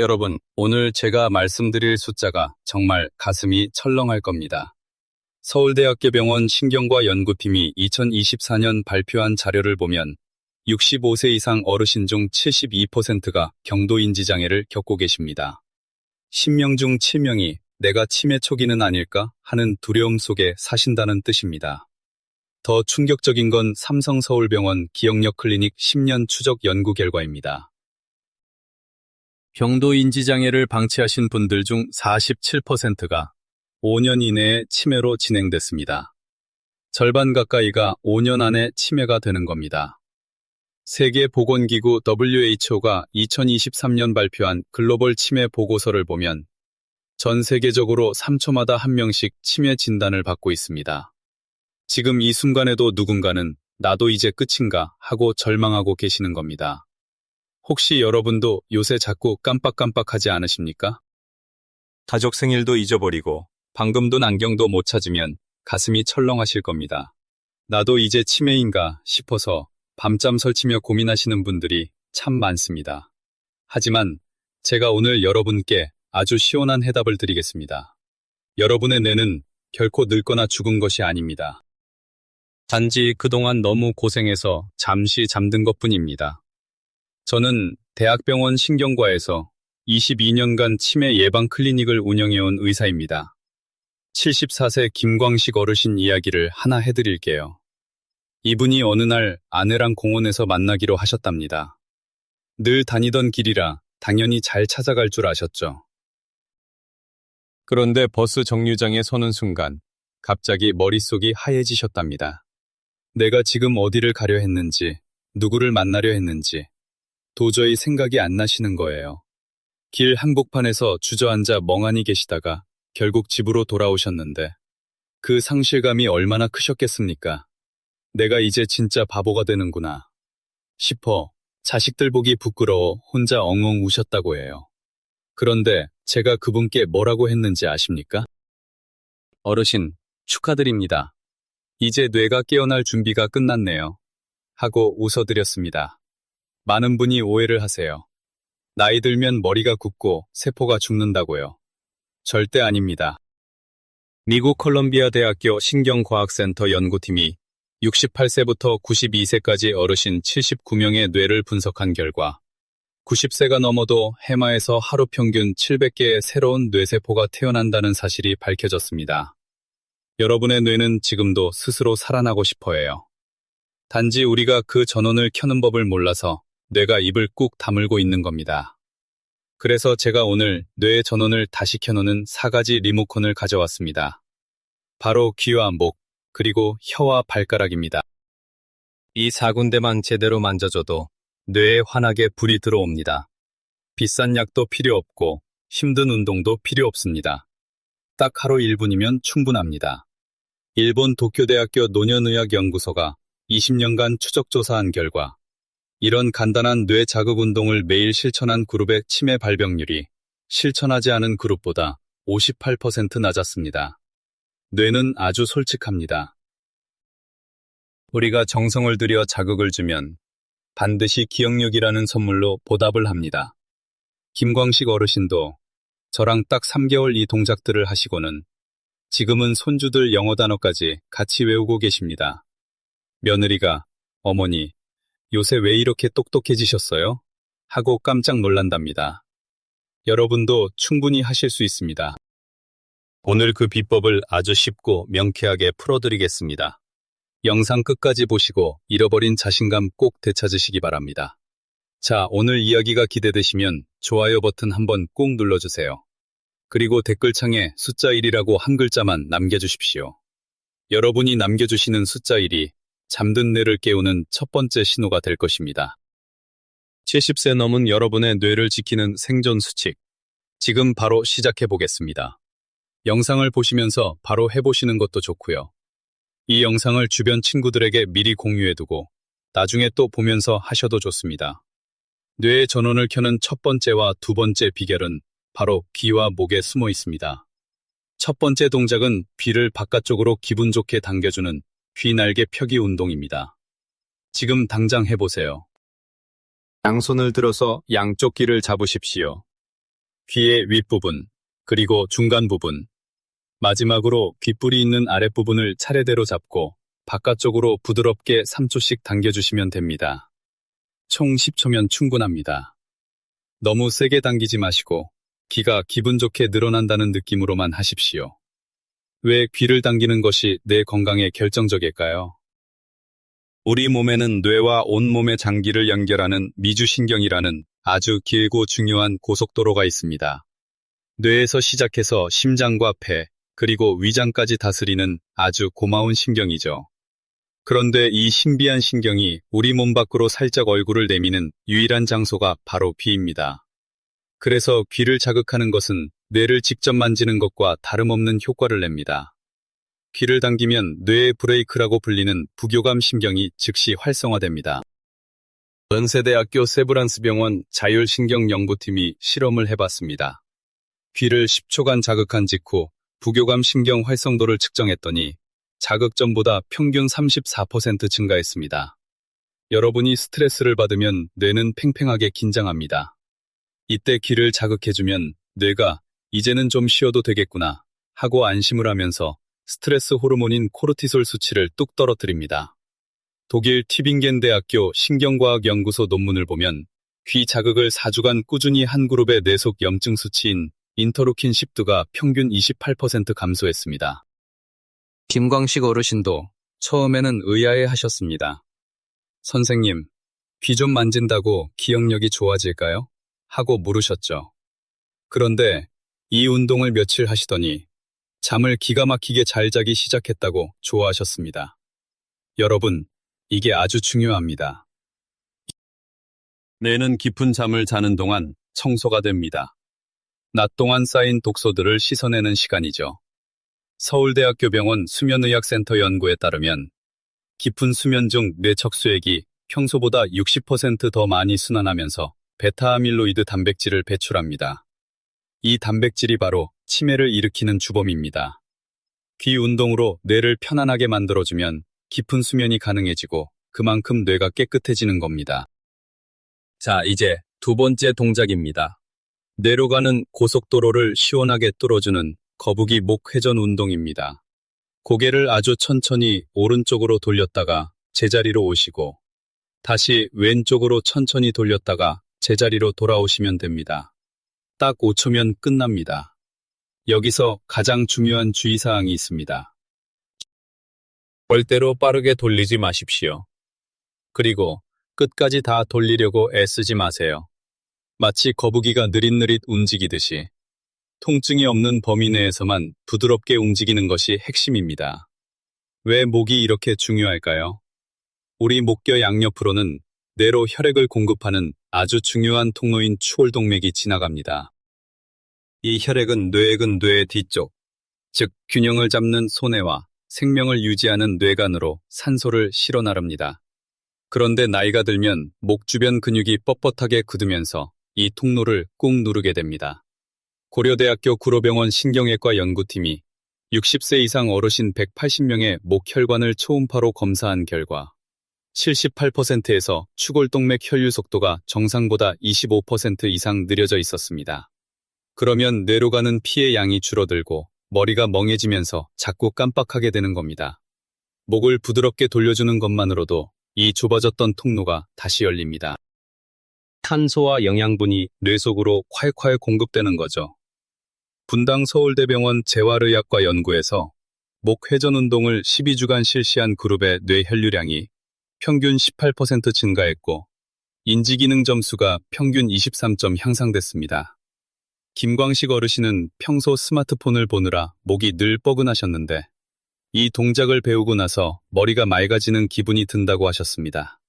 여러분, 오늘 제가 말씀드릴 숫자가 정말 가슴이 철렁할 겁니다. 서울대학교병원 신경과 연구팀이 2024년 발표한 자료를 보면 65세 이상 어르신 중 72%가 경도인지장애를 겪고 계십니다. 10명 중 7명이 내가 치매 초기는 아닐까 하는 두려움 속에 사신다는 뜻입니다. 더 충격적인 건 삼성서울병원 기억력 클리닉 10년 추적 연구 결과입니다. 경도 인지장애를 방치하신 분들 중 47%가 5년 이내에 치매로 진행됐습니다. 절반 가까이가 5년 안에 치매가 되는 겁니다. 세계보건기구 WHO가 2023년 발표한 글로벌 치매 보고서를 보면 전 세계적으로 3초마다 한 명씩 치매 진단을 받고 있습니다. 지금 이 순간에도 누군가는 나도 이제 끝인가 하고 절망하고 계시는 겁니다. 혹시 여러분도 요새 자꾸 깜빡깜빡하지 않으십니까? 가족 생일도 잊어버리고 방금 돈 안경도 못 찾으면 가슴이 철렁하실 겁니다. 나도 이제 치매인가 싶어서 밤잠 설치며 고민하시는 분들이 참 많습니다. 하지만 제가 오늘 여러분께 아주 시원한 해답을 드리겠습니다. 여러분의 뇌는 결코 늙거나 죽은 것이 아닙니다. 단지 그동안 너무 고생해서 잠시 잠든 것 뿐입니다. 저는 대학병원 신경과에서 22년간 치매 예방 클리닉을 운영해온 의사입니다. 74세 김광식 어르신 이야기를 하나 해드릴게요. 이분이 어느 날 아내랑 공원에서 만나기로 하셨답니다. 늘 다니던 길이라 당연히 잘 찾아갈 줄 아셨죠. 그런데 버스 정류장에 서는 순간 갑자기 머릿속이 하얘지셨답니다. 내가 지금 어디를 가려 했는지, 누구를 만나려 했는지 도저히 생각이 안 나시는 거예요. 길 한복판에서 주저앉아 멍하니 계시다가 결국 집으로 돌아오셨는데 그 상실감이 얼마나 크셨겠습니까? 내가 이제 진짜 바보가 되는구나 싶어 자식들 보기 부끄러워 혼자 엉엉 우셨다고 해요. 그런데 제가 그분께 뭐라고 했는지 아십니까? 어르신, 축하드립니다. 이제 뇌가 깨어날 준비가 끝났네요. 하고 웃어드렸습니다. 많은 분이 오해를 하세요. 나이 들면 머리가 굳고 세포가 죽는다고요. 절대 아닙니다. 미국 콜롬비아 대학교 신경과학센터 연구팀이 68세부터 92세까지 어르신 79명의 뇌를 분석한 결과 90세가 넘어도 해마에서 하루 평균 700개의 새로운 뇌세포가 태어난다는 사실이 밝혀졌습니다. 여러분의 뇌는 지금도 스스로 살아나고 싶어 해요. 단지 우리가 그 전원을 켜는 법을 몰라서 뇌가 입을 꾹 다물고 있는 겁니다. 그래서 제가 오늘 뇌의 전원을 다시 켜놓는 4가지 리모컨을 가져왔습니다. 바로 귀와 목, 그리고 혀와 발가락입니다. 이 4군데만 제대로 만져줘도 뇌에 환하게 불이 들어옵니다. 비싼 약도 필요 없고 힘든 운동도 필요 없습니다. 딱 하루 1분이면 충분합니다. 일본 도쿄대학교 노년의학연구소가 20년간 추적조사한 결과 이런 간단한 뇌 자극 운동을 매일 실천한 그룹의 치매 발병률이 실천하지 않은 그룹보다 58% 낮았습니다. 뇌는 아주 솔직합니다. 우리가 정성을 들여 자극을 주면 반드시 기억력이라는 선물로 보답을 합니다. 김광식 어르신도 저랑 딱 3개월 이 동작들을 하시고는 지금은 손주들 영어 단어까지 같이 외우고 계십니다. 며느리가 어머니, 요새 왜 이렇게 똑똑해지셨어요? 하고 깜짝 놀란답니다. 여러분도 충분히 하실 수 있습니다. 오늘 그 비법을 아주 쉽고 명쾌하게 풀어드리겠습니다. 영상 끝까지 보시고 잃어버린 자신감 꼭 되찾으시기 바랍니다. 자, 오늘 이야기가 기대되시면 좋아요 버튼 한번 꼭 눌러주세요. 그리고 댓글창에 숫자 1이라고 한 글자만 남겨주십시오. 여러분이 남겨주시는 숫자 1이 잠든 뇌를 깨우는 첫 번째 신호가 될 것입니다. 70세 넘은 여러분의 뇌를 지키는 생존 수칙. 지금 바로 시작해 보겠습니다. 영상을 보시면서 바로 해보시는 것도 좋고요. 이 영상을 주변 친구들에게 미리 공유해두고 나중에 또 보면서 하셔도 좋습니다. 뇌의 전원을 켜는 첫 번째와 두 번째 비결은 바로 귀와 목에 숨어 있습니다. 첫 번째 동작은 귀를 바깥쪽으로 기분 좋게 당겨주는 귀 날개 펴기 운동입니다. 지금 당장 해보세요. 양손을 들어서 양쪽 귀를 잡으십시오. 귀의 윗부분, 그리고 중간 부분, 마지막으로 귓불이 있는 아랫부분을 차례대로 잡고 바깥쪽으로 부드럽게 3초씩 당겨주시면 됩니다. 총 10초면 충분합니다. 너무 세게 당기지 마시고 귀가 기분 좋게 늘어난다는 느낌으로만 하십시오. 왜 귀를 당기는 것이 내 건강에 결정적일까요? 우리 몸에는 뇌와 온몸의 장기를 연결하는 미주신경이라는 아주 길고 중요한 고속도로가 있습니다. 뇌에서 시작해서 심장과 폐, 그리고 위장까지 다스리는 아주 고마운 신경이죠. 그런데 이 신비한 신경이 우리 몸 밖으로 살짝 얼굴을 내미는 유일한 장소가 바로 귀입니다. 그래서 귀를 자극하는 것은 뇌를 직접 만지는 것과 다름없는 효과를 냅니다. 귀를 당기면 뇌의 브레이크라고 불리는 부교감 신경이 즉시 활성화됩니다. 연세대학교 세브란스 병원 자율신경연구팀이 실험을 해봤습니다. 귀를 10초간 자극한 직후 부교감 신경 활성도를 측정했더니 자극 전보다 평균 34% 증가했습니다. 여러분이 스트레스를 받으면 뇌는 팽팽하게 긴장합니다. 이때 귀를 자극해주면 뇌가 이제는 좀 쉬어도 되겠구나 하고 안심을 하면서 스트레스 호르몬인 코르티솔 수치를 뚝 떨어뜨립니다. 독일 티빙겐 대학교 신경과학 연구소 논문을 보면 귀 자극을 4주간 꾸준히 한 그룹의 뇌속 염증 수치인 인터루킨 10두가 평균 28% 감소했습니다. 김광식 어르신도 처음에는 의아해 하셨습니다. 선생님, 귀 좀 만진다고 기억력이 좋아질까요? 하고 물으셨죠. 그런데 이 운동을 며칠 하시더니 잠을 기가 막히게 잘 자기 시작했다고 좋아하셨습니다. 여러분, 이게 아주 중요합니다. 뇌는 깊은 잠을 자는 동안 청소가 됩니다. 낮 동안 쌓인 독소들을 씻어내는 시간이죠. 서울대학교 병원 수면의학센터 연구에 따르면 깊은 수면 중 뇌 척수액이 평소보다 60%더 많이 순환하면서 베타아밀로이드 단백질을 배출합니다. 이 단백질이 바로 치매를 일으키는 주범입니다. 귀 운동으로 뇌를 편안하게 만들어주면 깊은 수면이 가능해지고 그만큼 뇌가 깨끗해지는 겁니다. 자, 이제 두 번째 동작입니다. 뇌로 가는 고속도로를 시원하게 뚫어주는 거북이 목 회전 운동입니다. 고개를 아주 천천히 오른쪽으로 돌렸다가 제자리로 오시고 다시 왼쪽으로 천천히 돌렸다가 제자리로 돌아오시면 됩니다. 딱 5초면 끝납니다. 여기서 가장 중요한 주의사항이 있습니다. 절대로 빠르게 돌리지 마십시오. 그리고 끝까지 다 돌리려고 애쓰지 마세요. 마치 거북이가 느릿느릿 움직이듯이 통증이 없는 범위 내에서만 부드럽게 움직이는 것이 핵심입니다. 왜 목이 이렇게 중요할까요? 우리 목뼈 양옆으로는 뇌로 혈액을 공급하는 아주 중요한 통로인 추골동맥이 지나갑니다. 이 혈액은 뇌액은 뇌의 뒤쪽, 즉 균형을 잡는 소뇌와 생명을 유지하는 뇌간으로 산소를 실어 나릅니다. 그런데 나이가 들면 목 주변 근육이 뻣뻣하게 굳으면서 이 통로를 꾹 누르게 됩니다. 고려대학교 구로병원 신경외과 연구팀이 60세 이상 어르신 180명의 목혈관을 초음파로 검사한 결과 78%에서 추골동맥 혈류 속도가 정상보다 25% 이상 느려져 있었습니다. 그러면 뇌로 가는 피의 양이 줄어들고 머리가 멍해지면서 자꾸 깜빡하게 되는 겁니다. 목을 부드럽게 돌려주는 것만으로도 이 좁아졌던 통로가 다시 열립니다. 탄소와 영양분이 뇌 속으로 콸콸 공급되는 거죠. 분당 서울대병원 재활의학과 연구에서 목 회전 운동을 12주간 실시한 그룹의 뇌 혈류량이 평균 18% 증가했고 인지기능 점수가 평균 23점 향상됐습니다. 김광식 어르신은 평소 스마트폰을 보느라 목이 늘 뻐근하셨는데 이 동작을 배우고 나서 머리가 맑아지는 기분이 든다고 하셨습니다.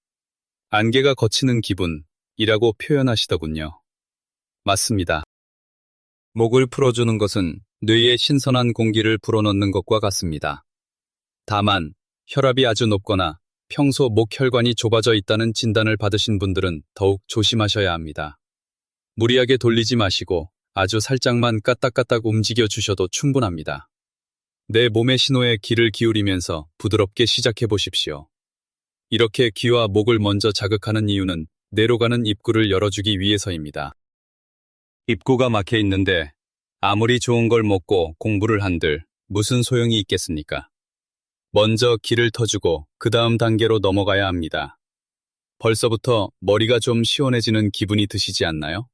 안개가 거치는 기분이라고 표현하시더군요. 맞습니다. 목을 풀어주는 것은 뇌에 신선한 공기를 불어넣는 것과 같습니다. 다만 혈압이 아주 높거나 평소 목 혈관이 좁아져 있다는 진단을 받으신 분들은 더욱 조심하셔야 합니다. 무리하게 돌리지 마시고 아주 살짝만 까딱까딱 움직여 주셔도 충분합니다. 내 몸의 신호에 귀를 기울이면서 부드럽게 시작해 보십시오. 이렇게 귀와 목을 먼저 자극하는 이유는 내로 가는 입구를 열어주기 위해서입니다. 입구가 막혀 있는데 아무리 좋은 걸 먹고 공부를 한들 무슨 소용이 있겠습니까? 먼저 길을 터주고 그 다음 단계로 넘어가야 합니다. 벌써부터 머리가 좀 시원해지는 기분이 드시지 않나요?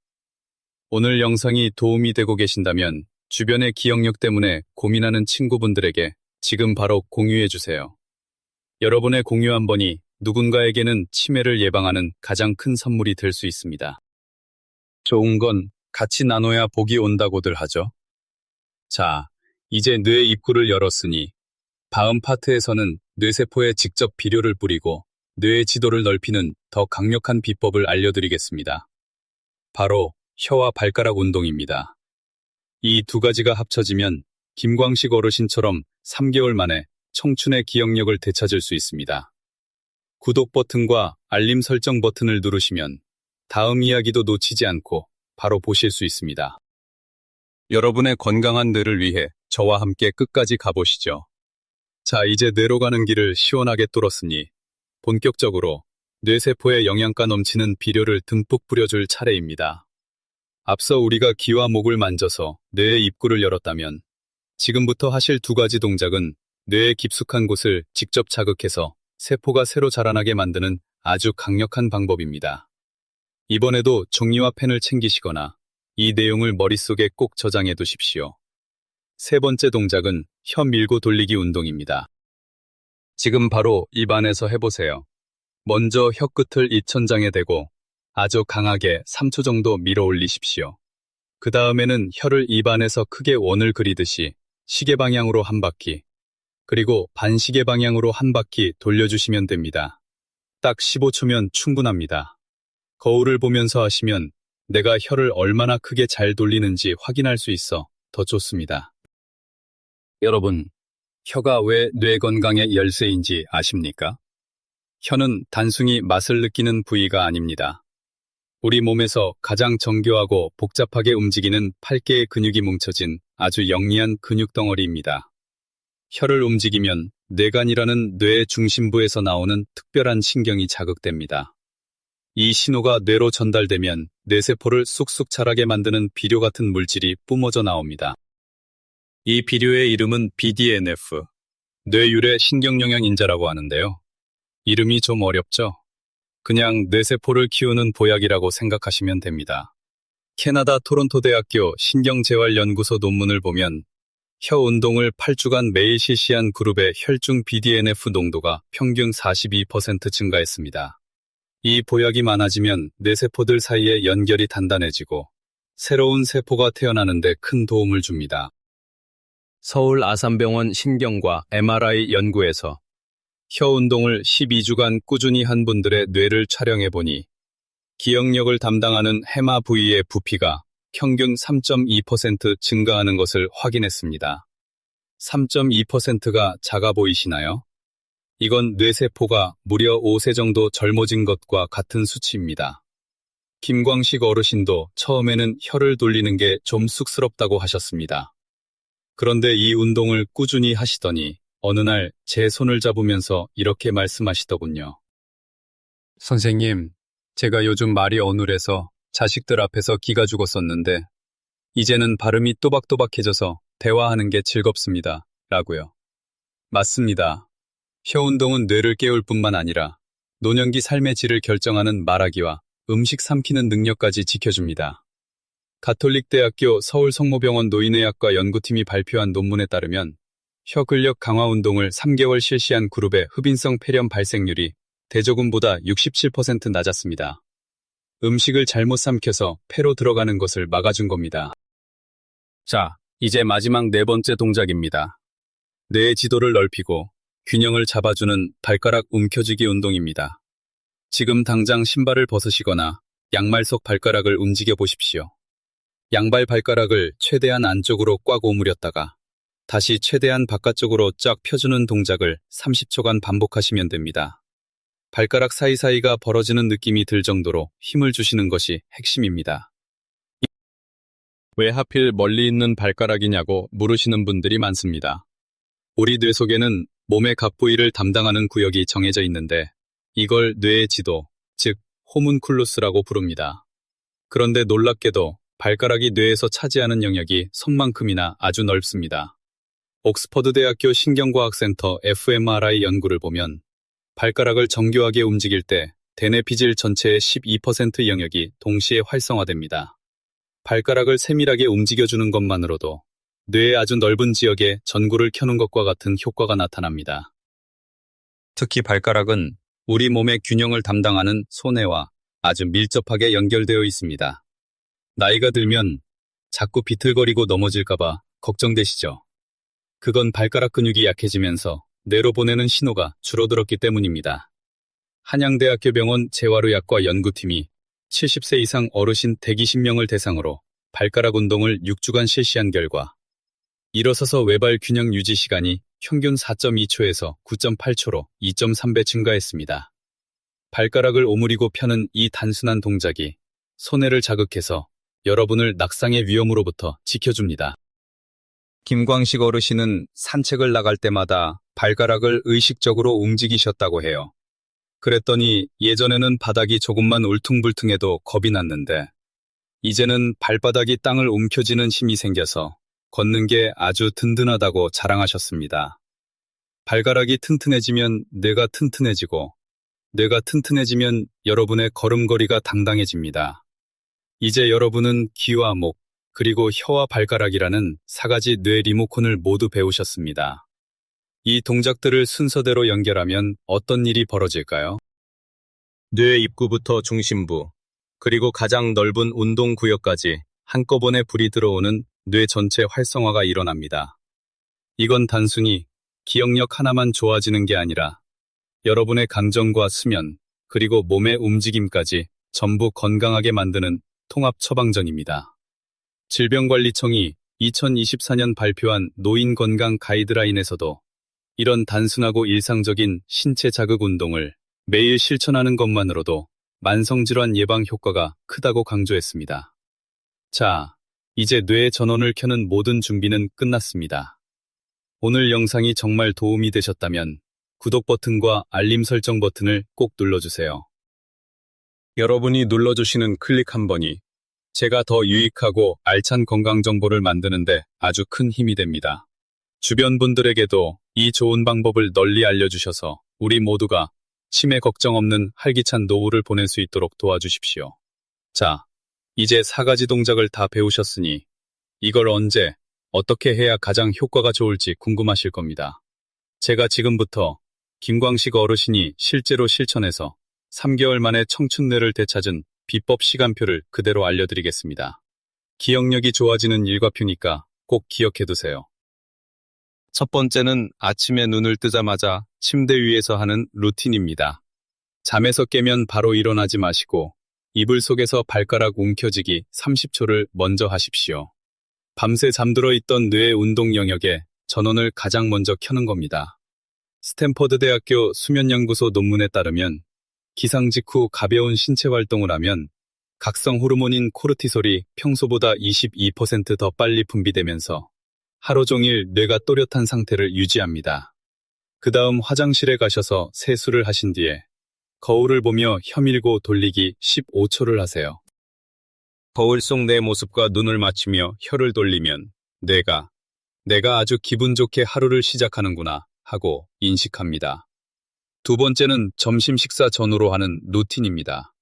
오늘 영상이 도움이 되고 계신다면 주변의 기억력 때문에 고민하는 친구분들에게 지금 바로 공유해 주세요. 여러분의 공유 한 번이 누군가에게는 치매를 예방하는 가장 큰 선물이 될 수 있습니다. 좋은 건 같이 나눠야 복이 온다고들 하죠. 자, 이제 뇌 입구를 열었으니 다음 파트에서는 뇌세포에 직접 비료를 뿌리고 뇌의 지도를 넓히는 더 강력한 비법을 알려드리겠습니다. 바로 혀와 발가락 운동입니다. 이 두 가지가 합쳐지면 김광식 어르신처럼 3개월 만에 청춘의 기억력을 되찾을 수 있습니다. 구독 버튼과 알림 설정 버튼을 누르시면 다음 이야기도 놓치지 않고 바로 보실 수 있습니다. 여러분의 건강한 뇌를 위해 저와 함께 끝까지 가보시죠. 자, 이제 뇌로 가는 길을 시원하게 뚫었으니 본격적으로 뇌세포에 영양가 넘치는 비료를 듬뿍 뿌려줄 차례입니다. 앞서 우리가 귀와 목을 만져서 뇌의 입구를 열었다면 지금부터 하실 두 가지 동작은 뇌의 깊숙한 곳을 직접 자극해서 세포가 새로 자라나게 만드는 아주 강력한 방법입니다. 이번에도 종이와 펜을 챙기시거나 이 내용을 머릿속에 꼭 저장해 두십시오. 세 번째 동작은 혀 밀고 돌리기 운동입니다. 지금 바로 입안에서 해보세요. 먼저 혀 끝을 입천장에 대고 아주 강하게 3초 정도 밀어 올리십시오. 그 다음에는 혀를 입안에서 크게 원을 그리듯이 시계 방향으로 한 바퀴, 그리고 반시계 방향으로 한 바퀴 돌려주시면 됩니다. 딱 15초면 충분합니다. 거울을 보면서 하시면 내가 혀를 얼마나 크게 잘 돌리는지 확인할 수 있어 더 좋습니다. 여러분, 혀가 왜 뇌 건강의 열쇠인지 아십니까? 혀는 단순히 맛을 느끼는 부위가 아닙니다. 우리 몸에서 가장 정교하고 복잡하게 움직이는 8개의 근육이 뭉쳐진 아주 영리한 근육 덩어리입니다. 혀를 움직이면 뇌간이라는 뇌의 중심부에서 나오는 특별한 신경이 자극됩니다. 이 신호가 뇌로 전달되면 뇌세포를 쑥쑥 자라게 만드는 비료 같은 물질이 뿜어져 나옵니다. 이 비료의 이름은 BDNF, 뇌유래 신경영양 인자라고 하는데요. 이름이 좀 어렵죠? 그냥 뇌세포를 키우는 보약이라고 생각하시면 됩니다. 캐나다 토론토 대학교 신경재활연구소 논문을 보면 혀 운동을 8주간 매일 실시한 그룹의 혈중 BDNF 농도가 평균 42% 증가했습니다. 이 보약이 많아지면 뇌세포들 사이의 연결이 단단해지고 새로운 세포가 태어나는데 큰 도움을 줍니다. 서울 아산병원 신경과 MRI 연구에서 혀 운동을 12주간 꾸준히 한 분들의 뇌를 촬영해 보니 기억력을 담당하는 해마 부위의 부피가 평균 3.2% 증가하는 것을 확인했습니다. 3.2%가 작아 보이시나요? 이건 뇌세포가 무려 5세 정도 젊어진 것과 같은 수치입니다. 김광식 어르신도 처음에는 혀를 돌리는 게 좀 쑥스럽다고 하셨습니다. 그런데 이 운동을 꾸준히 하시더니 어느 날 제 손을 잡으면서 이렇게 말씀하시더군요. 선생님, 제가 요즘 말이 어눌해서 자식들 앞에서 기가 죽었었는데 이제는 발음이 또박또박해져서 대화하는 게 즐겁습니다. 라고요. 맞습니다. 혀 운동은 뇌를 깨울 뿐만 아니라 노년기 삶의 질을 결정하는 말하기와 음식 삼키는 능력까지 지켜줍니다. 가톨릭대학교 서울성모병원 노인의학과 연구팀이 발표한 논문에 따르면 혀 근력 강화 운동을 3개월 실시한 그룹의 흡인성 폐렴 발생률이 대조군보다 67% 낮았습니다. 음식을 잘못 삼켜서 폐로 들어가는 것을 막아준 겁니다. 자, 이제 마지막 네 번째 동작입니다. 뇌의 지도를 넓히고 균형을 잡아주는 발가락 움켜쥐기 운동입니다. 지금 당장 신발을 벗으시거나 양말 속 발가락을 움직여 보십시오. 양발 발가락을 최대한 안쪽으로 꽉 오므렸다가 다시 최대한 바깥쪽으로 쫙 펴주는 동작을 30초간 반복하시면 됩니다. 발가락 사이사이가 벌어지는 느낌이 들 정도로 힘을 주시는 것이 핵심입니다. 왜 하필 멀리 있는 발가락이냐고 물으시는 분들이 많습니다. 우리 뇌 속에는 몸의 각 부위를 담당하는 구역이 정해져 있는데 이걸 뇌의 지도, 즉 호문쿨루스라고 부릅니다. 그런데 놀랍게도 발가락이 뇌에서 차지하는 영역이 성만큼이나 아주 넓습니다. 옥스퍼드 대학교 신경과학센터 fMRI 연구를 보면 발가락을 정교하게 움직일 때 대뇌 피질 전체의 12% 영역이 동시에 활성화됩니다. 발가락을 세밀하게 움직여주는 것만으로도 뇌의 아주 넓은 지역에 전구를 켜는 것과 같은 효과가 나타납니다. 특히 발가락은 우리 몸의 균형을 담당하는 손해와 아주 밀접하게 연결되어 있습니다. 나이가 들면 자꾸 비틀거리고 넘어질까봐 걱정되시죠? 그건 발가락 근육이 약해지면서 뇌로 보내는 신호가 줄어들었기 때문입니다. 한양대학교 병원 재활의학과 연구팀이 70세 이상 어르신 120명을 대상으로 발가락 운동을 6주간 실시한 결과 일어서서 외발 균형 유지 시간이 평균 4.2초에서 9.8초로 2.3배 증가했습니다. 발가락을 오므리고 펴는 이 단순한 동작이 손해를 자극해서 여러분을 낙상의 위험으로부터 지켜줍니다. 김광식 어르신은 산책을 나갈 때마다 발가락을 의식적으로 움직이셨다고 해요. 그랬더니 예전에는 바닥이 조금만 울퉁불퉁해도 겁이 났는데 이제는 발바닥이 땅을 움켜쥐는 힘이 생겨서 걷는 게 아주 든든하다고 자랑하셨습니다. 발가락이 튼튼해지면 뇌가 튼튼해지고 뇌가 튼튼해지면 여러분의 걸음걸이가 당당해집니다. 이제 여러분은 귀와 목, 그리고 혀와 발가락이라는 사가지 뇌 리모컨을 모두 배우셨습니다. 이 동작들을 순서대로 연결하면 어떤 일이 벌어질까요? 뇌 입구부터 중심부, 그리고 가장 넓은 운동 구역까지 한꺼번에 불이 들어오는 뇌 전체 활성화가 일어납니다. 이건 단순히 기억력 하나만 좋아지는 게 아니라 여러분의 감정과 수면, 그리고 몸의 움직임까지 전부 건강하게 만드는 통합 처방전입니다. 질병관리청이 2024년 발표한 노인 건강 가이드라인에서도 이런 단순하고 일상적인 신체 자극 운동을 매일 실천하는 것만으로도 만성질환 예방 효과가 크다고 강조했습니다. 자, 이제 뇌 전원을 켜는 모든 준비는 끝났습니다. 오늘 영상이 정말 도움이 되셨다면 구독 버튼과 알림 설정 버튼을 꼭 눌러주세요. 여러분이 눌러주시는 클릭 한 번이 제가 더 유익하고 알찬 건강 정보를 만드는데 아주 큰 힘이 됩니다. 주변 분들에게도 이 좋은 방법을 널리 알려주셔서 우리 모두가 치매 걱정 없는 활기찬 노후를 보낼 수 있도록 도와주십시오. 자, 이제 사 가지 동작을 다 배우셨으니 이걸 언제, 어떻게 해야 가장 효과가 좋을지 궁금하실 겁니다. 제가 지금부터 김광식 어르신이 실제로 실천해서 3개월 만에 청춘뇌를 되찾은 비법 시간표를 그대로 알려드리겠습니다. 기억력이 좋아지는 일과표니까 꼭 기억해두세요. 첫 번째는 아침에 눈을 뜨자마자 침대 위에서 하는 루틴입니다. 잠에서 깨면 바로 일어나지 마시고 이불 속에서 발가락 움켜쥐기 30초를 먼저 하십시오. 밤새 잠들어 있던 뇌의 운동 영역에 전원을 가장 먼저 켜는 겁니다. 스탠퍼드 대학교 수면연구소 논문에 따르면 기상 직후 가벼운 신체 활동을 하면 각성 호르몬인 코르티솔이 평소보다 22%더 빨리 분비되면서 하루 종일 뇌가 또렷한 상태를 유지합니다. 그 다음 화장실에 가셔서 세수를 하신 뒤에 거울을 보며 혀밀고 돌리기 15초를 하세요. 거울 속 내 모습과 눈을 맞추며 혀를 돌리면 뇌가 내가 아주 기분 좋게 하루를 시작하는구나 하고 인식합니다. 두 번째는 점심 식사 전후로 하는 루틴입니다.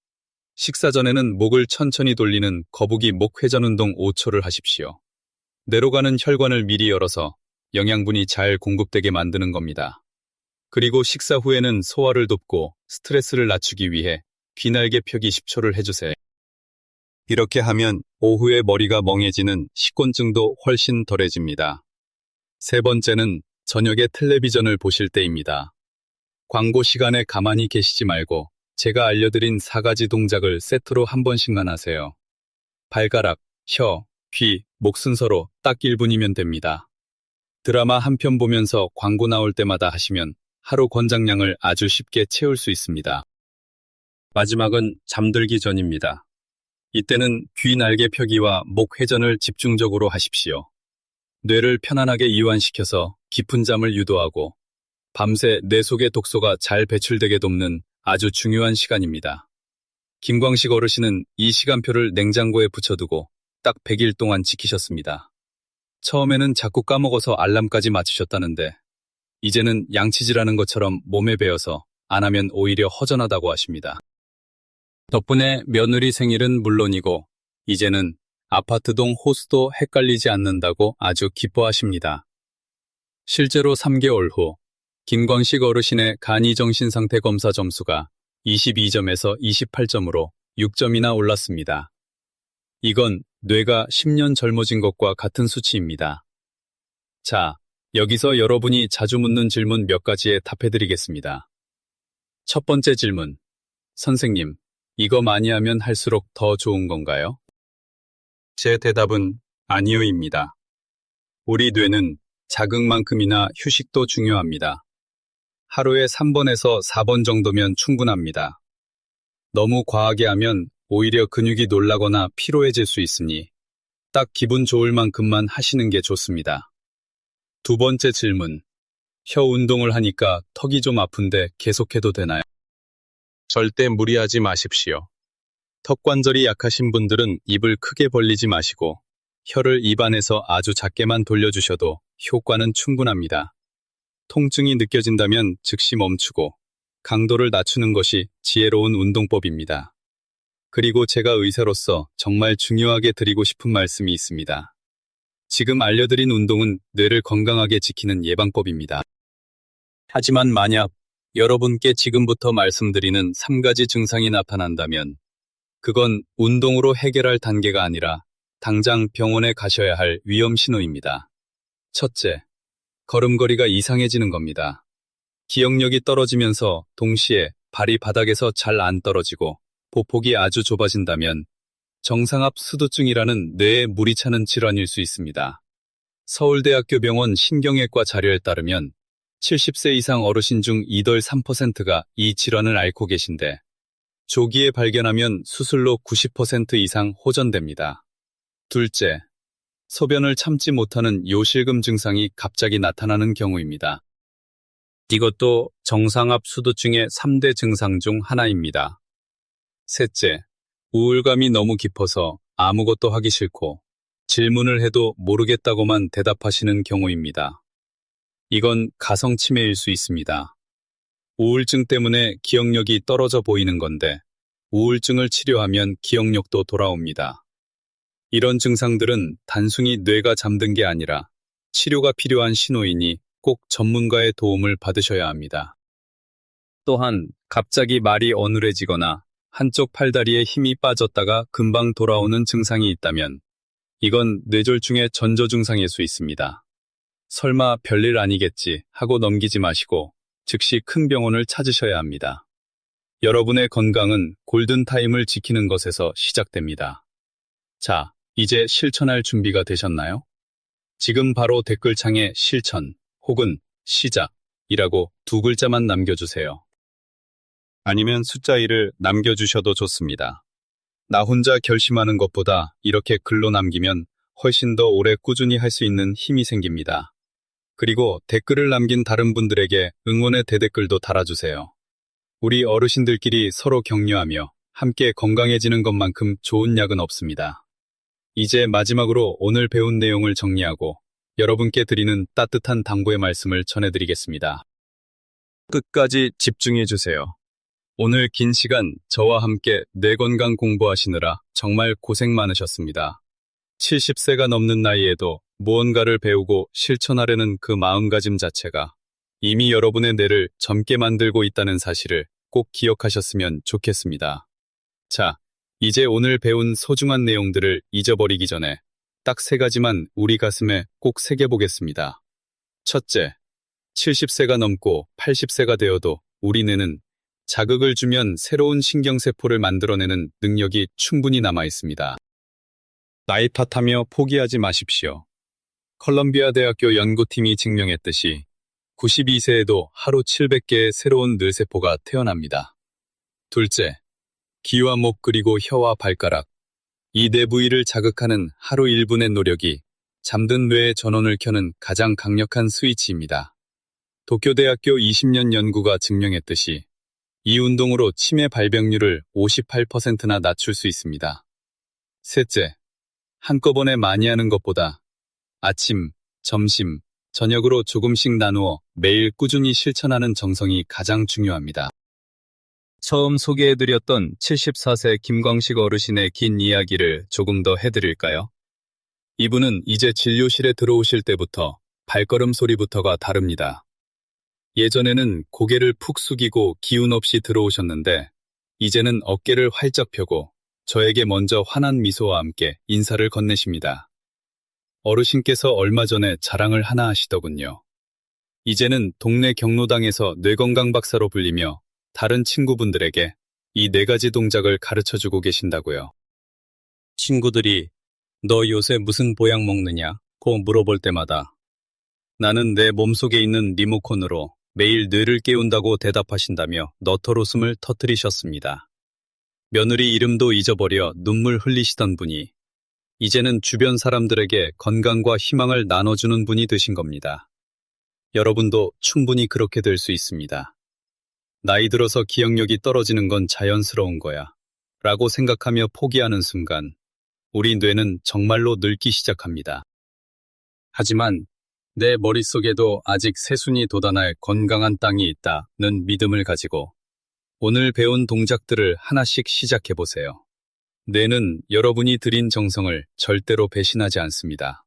식사 전에는 목을 천천히 돌리는 거북이 목 회전 운동 5초를 하십시오. 내로 가는 혈관을 미리 열어서 영양분이 잘 공급되게 만드는 겁니다. 그리고 식사 후에는 소화를 돕고 스트레스를 낮추기 위해 귀날개 펴기 10초를 해주세요. 이렇게 하면 오후에 머리가 멍해지는 식곤증도 훨씬 덜해집니다. 세 번째는 저녁에 텔레비전을 보실 때입니다. 광고 시간에 가만히 계시지 말고 제가 알려드린 4가지 동작을 세트로 한 번씩만 하세요. 발가락, 혀, 귀, 목 순서로 딱 1분이면 됩니다. 드라마 한 편 보면서 광고 나올 때마다 하시면 하루 권장량을 아주 쉽게 채울 수 있습니다. 마지막은 잠들기 전입니다. 이때는 귀 날개 펴기와 목 회전을 집중적으로 하십시오. 뇌를 편안하게 이완시켜서 깊은 잠을 유도하고 밤새 뇌 속의 독소가 잘 배출되게 돕는 아주 중요한 시간입니다. 김광식 어르신은 이 시간표를 냉장고에 붙여두고 딱 100일 동안 지키셨습니다. 처음에는 자꾸 까먹어서 알람까지 맞추셨다는데 이제는 양치질하는 것처럼 몸에 배어서 안 하면 오히려 허전하다고 하십니다. 덕분에 며느리 생일은 물론이고 이제는 아파트동 호수도 헷갈리지 않는다고 아주 기뻐하십니다. 실제로 3개월 후 김광식 어르신의 간이 정신 상태 검사 점수가 22점에서 28점으로 6점이나 올랐습니다. 이건 뇌가 10년 젊어진 것과 같은 수치입니다. 자, 여기서 여러분이 자주 묻는 질문 몇 가지에 답해드리겠습니다. 첫 번째 질문. 선생님, 이거 많이 하면 할수록 더 좋은 건가요? 제 대답은 아니요입니다. 우리 뇌는 자극만큼이나 휴식도 중요합니다. 하루에 3번에서 4번 정도면 충분합니다. 너무 과하게 하면 오히려 근육이 놀라거나 피로해질 수 있으니 딱 기분 좋을 만큼만 하시는 게 좋습니다. 두 번째 질문. 혀 운동을 하니까 턱이 좀 아픈데 계속해도 되나요? 절대 무리하지 마십시오. 턱 관절이 약하신 분들은 입을 크게 벌리지 마시고 혀를 입안에서 아주 작게만 돌려주셔도 효과는 충분합니다. 통증이 느껴진다면 즉시 멈추고 강도를 낮추는 것이 지혜로운 운동법입니다. 그리고 제가 의사로서 정말 중요하게 드리고 싶은 말씀이 있습니다. 지금 알려드린 운동은 뇌를 건강하게 지키는 예방법입니다. 하지만 만약 여러분께 지금부터 말씀드리는 3가지 증상이 나타난다면 그건 운동으로 해결할 단계가 아니라 당장 병원에 가셔야 할 위험 신호입니다. 첫째, 걸음걸이가 이상해지는 겁니다. 기억력이 떨어지면서 동시에 발이 바닥에서 잘 안 떨어지고 보폭이 아주 좁아진다면 정상압 수두증이라는 뇌에 물이 차는 질환일 수 있습니다. 서울대학교 병원 신경외과 자료에 따르면 70세 이상 어르신 중 2덜 3%가 이 질환을 앓고 계신데 조기에 발견하면 수술로 90% 이상 호전됩니다. 둘째, 소변을 참지 못하는 요실금 증상이 갑자기 나타나는 경우입니다. 이것도 정상압 수두증의 3대 증상 중 하나입니다. 셋째, 우울감이 너무 깊어서 아무것도 하기 싫고 질문을 해도 모르겠다고만 대답하시는 경우입니다. 이건 가성치매일 수 있습니다. 우울증 때문에 기억력이 떨어져 보이는 건데 우울증을 치료하면 기억력도 돌아옵니다. 이런 증상들은 단순히 뇌가 잠든 게 아니라 치료가 필요한 신호이니 꼭 전문가의 도움을 받으셔야 합니다. 또한 갑자기 말이 어눌해지거나 한쪽 팔다리에 힘이 빠졌다가 금방 돌아오는 증상이 있다면 이건 뇌졸중의 전조 증상일 수 있습니다. 설마 별일 아니겠지 하고 넘기지 마시고 즉시 큰 병원을 찾으셔야 합니다. 여러분의 건강은 골든타임을 지키는 것에서 시작됩니다. 자, 이제 실천할 준비가 되셨나요? 지금 바로 댓글창에 실천 혹은 시작이라고 두 글자만 남겨주세요. 아니면 숫자 1을 남겨주셔도 좋습니다. 나 혼자 결심하는 것보다 이렇게 글로 남기면 훨씬 더 오래 꾸준히 할 수 있는 힘이 생깁니다. 그리고 댓글을 남긴 다른 분들에게 응원의 대댓글도 달아주세요. 우리 어르신들끼리 서로 격려하며 함께 건강해지는 것만큼 좋은 약은 없습니다. 이제 마지막으로 오늘 배운 내용을 정리하고 여러분께 드리는 따뜻한 당부의 말씀을 전해드리겠습니다. 끝까지 집중해주세요. 오늘 긴 시간 저와 함께 뇌 건강 공부하시느라 정말 고생 많으셨습니다. 70세가 넘는 나이에도 무언가를 배우고 실천하려는 그 마음가짐 자체가 이미 여러분의 뇌를 젊게 만들고 있다는 사실을 꼭 기억하셨으면 좋겠습니다. 자, 이제 오늘 배운 소중한 내용들을 잊어버리기 전에 딱 세 가지만 우리 가슴에 꼭 새겨보겠습니다. 첫째, 70세가 넘고 80세가 되어도 우리 뇌는 자극을 주면 새로운 신경세포를 만들어내는 능력이 충분히 남아 있습니다. 나이 탓하며 포기하지 마십시오. 컬럼비아 대학교 연구팀이 증명했듯이 92세에도 하루 700개의 새로운 뇌세포가 태어납니다. 둘째, 귀와 목 그리고 혀와 발가락, 이 네 부위를 자극하는 하루 1분의 노력이 잠든 뇌의 전원을 켜는 가장 강력한 스위치입니다. 도쿄대학교 20년 연구가 증명했듯이 이 운동으로 치매 발병률을 58%나 낮출 수 있습니다. 셋째, 한꺼번에 많이 하는 것보다 아침, 점심, 저녁으로 조금씩 나누어 매일 꾸준히 실천하는 정성이 가장 중요합니다. 처음 소개해드렸던 74세 김광식 어르신의 긴 이야기를 조금 더 해드릴까요? 이분은 이제 진료실에 들어오실 때부터 발걸음 소리부터가 다릅니다. 예전에는 고개를 푹 숙이고 기운 없이 들어오셨는데 이제는 어깨를 활짝 펴고 저에게 먼저 환한 미소와 함께 인사를 건네십니다. 어르신께서 얼마 전에 자랑을 하나 하시더군요. 이제는 동네 경로당에서 뇌건강 박사로 불리며 다른 친구분들에게 이 네 가지 동작을 가르쳐 주고 계신다고요. 친구들이 너 요새 무슨 보약 먹느냐? 고 물어볼 때마다 나는 내 몸속에 있는 리모컨으로 매일 뇌를 깨운다고 대답하신다며 너털웃음을 터뜨리셨습니다. 며느리 이름도 잊어버려 눈물 흘리시던 분이 이제는 주변 사람들에게 건강과 희망을 나눠주는 분이 되신 겁니다. 여러분도 충분히 그렇게 될 수 있습니다. 나이 들어서 기억력이 떨어지는 건 자연스러운 거야. 라고 생각하며 포기하는 순간, 우리 뇌는 정말로 늙기 시작합니다. 하지만 내 머릿속에도 아직 새순이 돋아날 건강한 땅이 있다는 믿음을 가지고 오늘 배운 동작들을 하나씩 시작해보세요. 뇌는 여러분이 들인 정성을 절대로 배신하지 않습니다.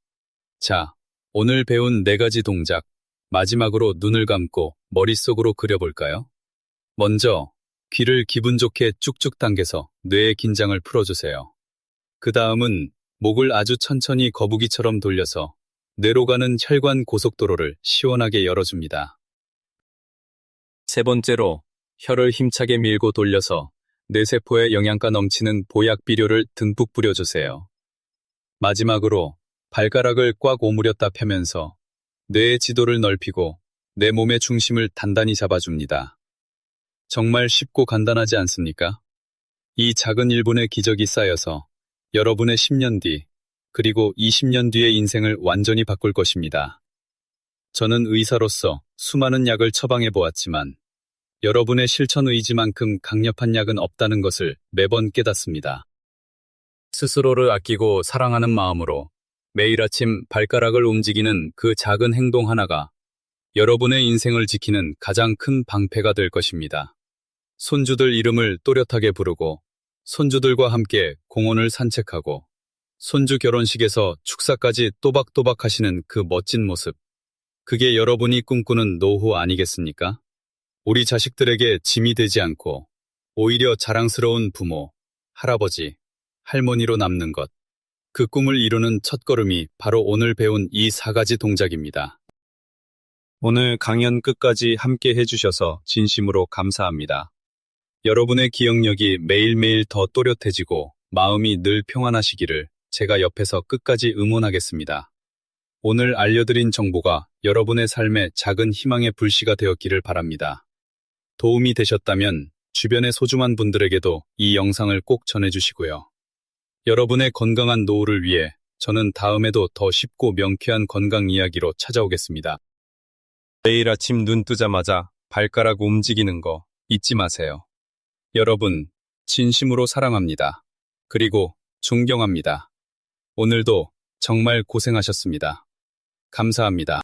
자, 오늘 배운 네 가지 동작, 마지막으로 눈을 감고 머릿속으로 그려볼까요? 먼저, 귀를 기분 좋게 쭉쭉 당겨서 뇌의 긴장을 풀어주세요. 그 다음은 목을 아주 천천히 거북이처럼 돌려서 뇌로 가는 혈관 고속도로를 시원하게 열어줍니다. 세 번째로, 혀를 힘차게 밀고 돌려서 뇌세포에 영양가 넘치는 보약 비료를 듬뿍 뿌려주세요. 마지막으로 발가락을 꽉 오므렸다 펴면서 뇌의 지도를 넓히고 내 몸의 중심을 단단히 잡아줍니다. 정말 쉽고 간단하지 않습니까? 이 작은 1분의 기적이 쌓여서 여러분의 10년 뒤, 그리고 20년 뒤의 인생을 완전히 바꿀 것입니다. 저는 의사로서 수많은 약을 처방해 보았지만 여러분의 실천 의지만큼 강력한 약은 없다는 것을 매번 깨닫습니다. 스스로를 아끼고 사랑하는 마음으로 매일 아침 발가락을 움직이는 그 작은 행동 하나가 여러분의 인생을 지키는 가장 큰 방패가 될 것입니다. 손주들 이름을 또렷하게 부르고 손주들과 함께 공원을 산책하고 손주 결혼식에서 축사까지 또박또박 하시는 그 멋진 모습. 그게 여러분이 꿈꾸는 노후 아니겠습니까? 우리 자식들에게 짐이 되지 않고 오히려 자랑스러운 부모, 할아버지, 할머니로 남는 것. 그 꿈을 이루는 첫걸음이 바로 오늘 배운 이 사 가지 동작입니다. 오늘 강연 끝까지 함께 해주셔서 진심으로 감사합니다. 여러분의 기억력이 매일매일 더 또렷해지고 마음이 늘 평안하시기를 제가 옆에서 끝까지 응원하겠습니다. 오늘 알려드린 정보가 여러분의 삶에 작은 희망의 불씨가 되었기를 바랍니다. 도움이 되셨다면 주변의 소중한 분들에게도 이 영상을 꼭 전해주시고요. 여러분의 건강한 노후를 위해 저는 다음에도 더 쉽고 명쾌한 건강 이야기로 찾아오겠습니다. 매일 아침 눈 뜨자마자 발가락 움직이는 거 잊지 마세요. 여러분, 진심으로 사랑합니다. 그리고 존경합니다. 오늘도 정말 고생하셨습니다. 감사합니다.